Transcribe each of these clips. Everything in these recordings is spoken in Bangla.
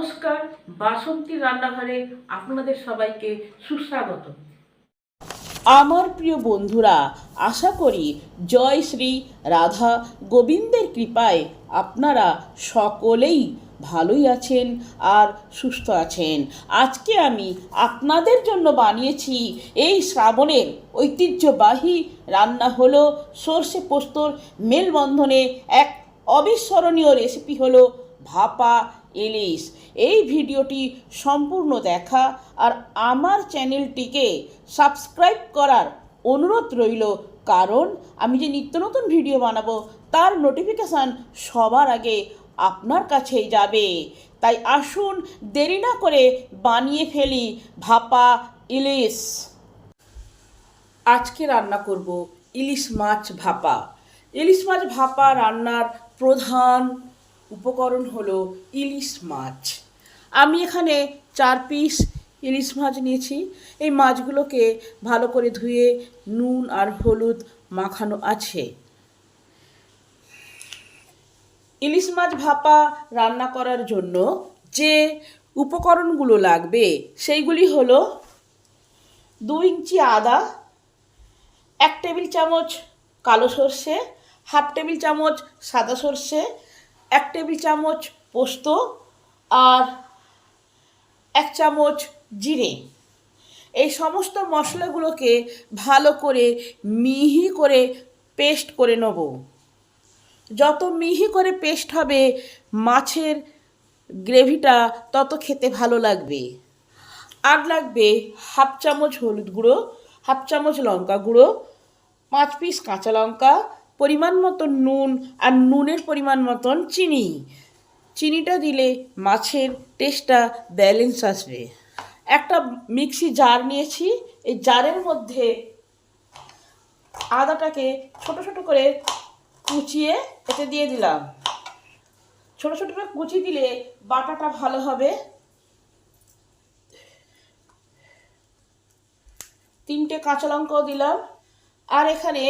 নমস্কার, বাসন্তী রান্নাঘরে আপনাদের সবাইকে সুস্বাগত। আমার প্রিয় বন্ধুরা, আশা করি জয় শ্রী রাধা গোবিন্দের কৃপায় আপনারা সকলেই ভালোই আছেন আর সুস্থ আছেন। আজকে আমি আপনাদের জন্য বানিয়েছি এই শ্রাবণের ঐতিহ্যবাহী রান্না হলো সর্ষে পোস্তর মেলবন্ধনে এক অবিস্মরণীয় রেসিপি হলো ভাপা ইলিশ। এই ভিডিওটি সম্পূর্ণ দেখা আর আমার চ্যানেলটিকে সাবস্ক্রাইব করার অনুরোধ রইল। কারণ আমি যে নিত্য নতুন ভিডিও বানাবো, তার নোটিফিকেশান সবার আগে আপনার কাছেই যাবে। তাই আসুন, দেরি না করে বানিয়ে ফেলি ভাপা ইলিশ। আজকে রান্না করব ইলিশ মাছ ভাপা। ইলিশ মাছ ভাপা রান্নার প্রধান উপকরণ হলো ইলিশ মাছ। আমি এখানে চার পিস ইলিশ মাছ নিয়েছি। এই মাছগুলোকে ভালো করে ধুয়ে নুন আর হলুদ মাখানো আছে। ইলিশ মাছ ভাপা রান্না করার জন্য যে উপকরণগুলো লাগবে, সেইগুলি হলো দুই ইঞ্চি আদা, এক টেবিল চামচ কালো সর্ষে, হাফ টেবিল চামচ সাদা সর্ষে এক টেবিল চামচ পোস্ত আর এক চামচ জিরে। এই সমস্ত মশলাগুলোকে ভালো করে মিহি করে পেস্ট করে নেব। যত মিহি করে পেস্ট হবে, মাছের গ্রেভিটা তত খেতে ভালো লাগবে। আর লাগবে হাফ চামচ হলুদ গুঁড়ো, হাফ চামচ লঙ্কা গুঁড়ো, পাঁচ পিস কাঁচা লঙ্কা পরিমাণ মতন নুন আর নুনের পরিমাণ মতন চিনি। চিনিটা দিলে মাছের টেস্টটা ব্যালেন্স আসবে। একটা মিক্সি জার নিয়েছি। এই জারের মধ্যে আদাটাকে ছোট ছোট করে কুচিয়ে এতে দিয়ে দিলাম। ছোট ছোট করে কুচি দিলে বাটাটা ভালো হবে। তিনটে কাঁচা লঙ্কাও দিলাম। আর এখানে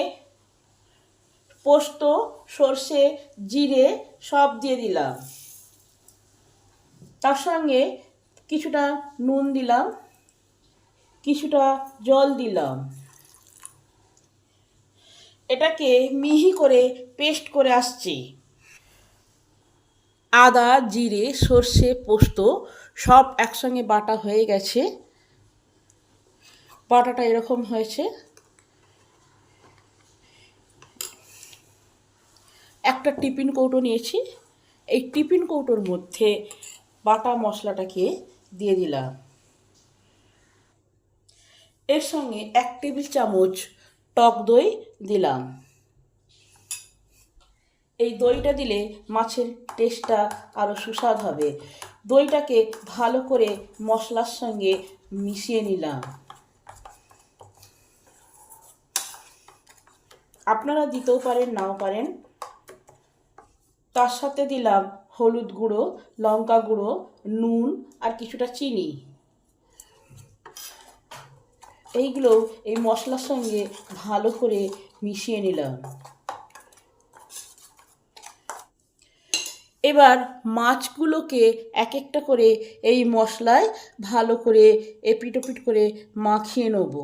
পোস্ত, সর্ষে, জিরে সব দিয়ে দিলাম। তার সঙ্গে কিছুটা নুন দিলাম, কিছুটা জল দিলাম। এটাকে মিহি করে পেস্ট করে আসছি। আদা, জিরে, সর্ষে, পোস্ত সব একসঙ্গে বাটা হয়ে গেছে। বাটাটা এরকম হয়েছে। একটা টিফিন কৌটো নিয়েছি। এই টিফিন কৌটোর মধ্যে বাটা মশলাটাকে দিয়ে দিলাম। এর সঙ্গে এক টেবিল চামচ টক দই দিলাম। এই দইটা দিলে মাছের টেস্টটা আরও সুস্বাদ হবে। দইটাকে ভালো করে মশলার সঙ্গে মিশিয়ে নিলাম। আপনারা দিতেও পারেন, নাও পারেন। তার সাথে দিলাম হলুদ গুঁড়ো, লঙ্কা গুঁড়ো, নুন আর কিছুটা চিনি। এইগুলো এই মশলার সঙ্গে ভালো করে মিশিয়ে নিলাম। এবার মাছগুলোকে এক একটা করে এই মশলায় ভালো করে এপিটোপিট করে মাখিয়ে নেব।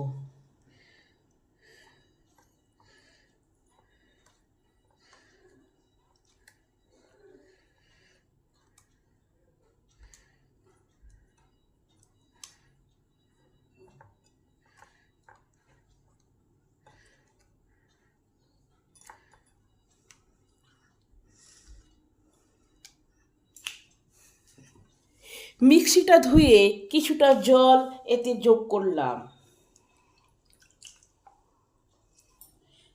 মিক্সিটা ধুয়ে কিছুটা জল এতে যোগ করলাম।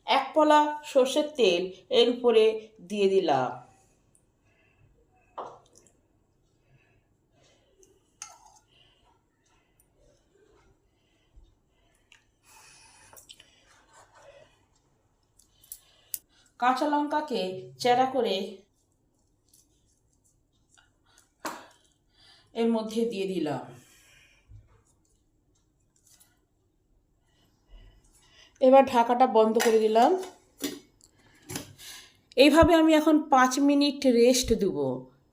এক পলা সর্ষের তেল এর উপরে দিয়ে দিলাম। কাঁচা লঙ্কাকে চেরা করে এর মধ্যে দিয়ে দিলাম। এবার ঢাকাটা বন্ধ করে দিলাম। এইভাবে আমি এখন পাঁচ মিনিট রেস্ট দেবো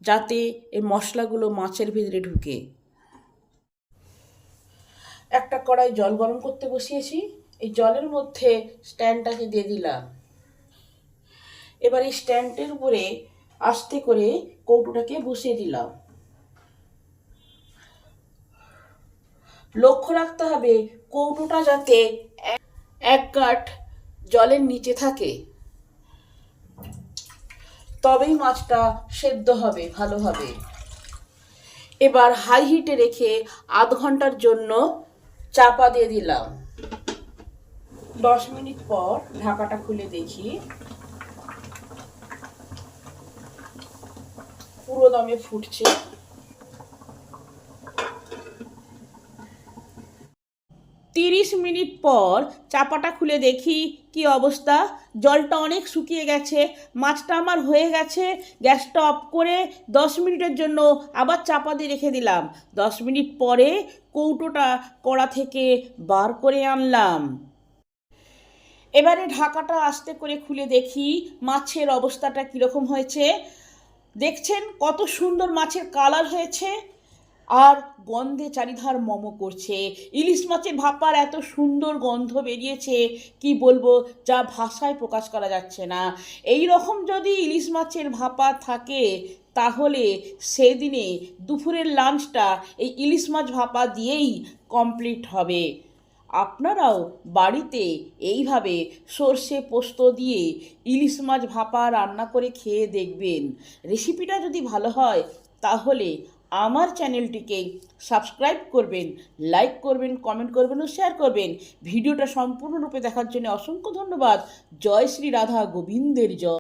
যাতে এই মশলাগুলো মাছের ভিতরে ঢুকে। একটা কড়াই জল গরম করতে বসিয়েছি। এই জলের মধ্যে স্ট্যান্ডটাকে দিয়ে দিলাম। এবার এই স্ট্যান্ডের উপরে আস্তে করে কৌটোটাকে বসিয়ে দিলাম। লক্ষ্য রাখতে হবে কৌটোটা যাতে এক- কাঠ জলের নিচে থাকে। তবেই মাছটা সেদ্ধ হবে ভালোভাবে এবার হাই হিটে রেখে আধ ঘণ্টার জন্য চাপা দিয়ে দিলাম। দশ মিনিট পর ঢাকাটা খুলে দেখি। পুরো দমে ফুটছে। তিরিশ মিনিট পর চাপাটা খুলে দেখি কি অবস্থা। জলটা অনেক শুকিয়ে গেছে, মাছটা আমার হয়ে গেছে, গ্যাসটা অফ করে দশ মিনিটের জন্য আবার চাপা দিয়ে রেখে দিলাম। দশ মিনিট পরে কৌটোটা কড়া থেকে বার করে আনলাম। এবারে ঢাকাটা আস্তে করে খুলে দেখি মাছের অবস্থাটা কীরকম হয়েছে। দেখছেন কত সুন্দর মাছের কালার হয়েছে। আর গন্ধে চারিধার মম করছে। ইলিশ মাছের ভাপার এত সুন্দর গন্ধ বেরিয়েছে, কি বলব, যা ভাষায় প্রকাশ করা যাচ্ছে না। এই রকম যদি ইলিশ মাছের ভাপা থাকে, তাহলে সেদিনে দুপুরের লাঞ্চটা এই ইলিশ মাছ ভাপা দিয়েই কমপ্লিট হবে। আপনারাও বাড়িতে এইভাবে সর্ষে পোস্ত দিয়ে ইলিশ মাছ ভাপা রান্না করে খেয়ে দেখবেন। রেসিপিটা যদি ভালো হয়, তাহলে আমার চ্যানেলটিকে সাবস্ক্রাইব করবেন, লাইক করবেন, কমেন্ট করবেন ও শেয়ার করবেন। ভিডিওটা সম্পূর্ণরূপে দেখার জন্য অসংখ্য ধন্যবাদ। জয় শ্রী রাধা গোবিন্দের জয়।